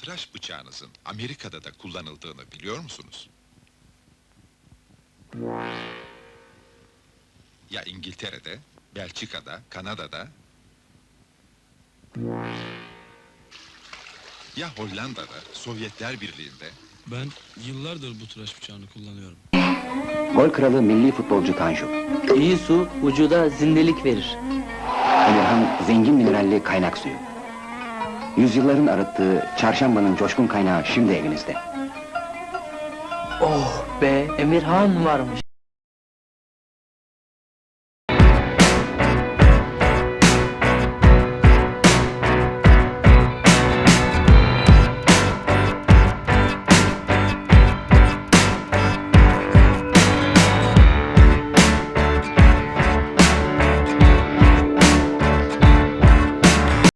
tıraş bıçağınızın Amerika'da da kullanıldığını biliyor musunuz? Ya İngiltere'de, Belçika'da, Kanada'da? Ya Hollanda'da, Sovyetler Birliği'nde? Ben yıllardır bu tıraş bıçağını kullanıyorum. Gol kralı milli futbolcu Tanju. İyi su vücuda zindelik verir. Emirhan zengin mineralli kaynak suyu. Yüzyılların arıttığı çarşambanın coşkun kaynağı şimdi evinizde. Oh be Emirhan varmış.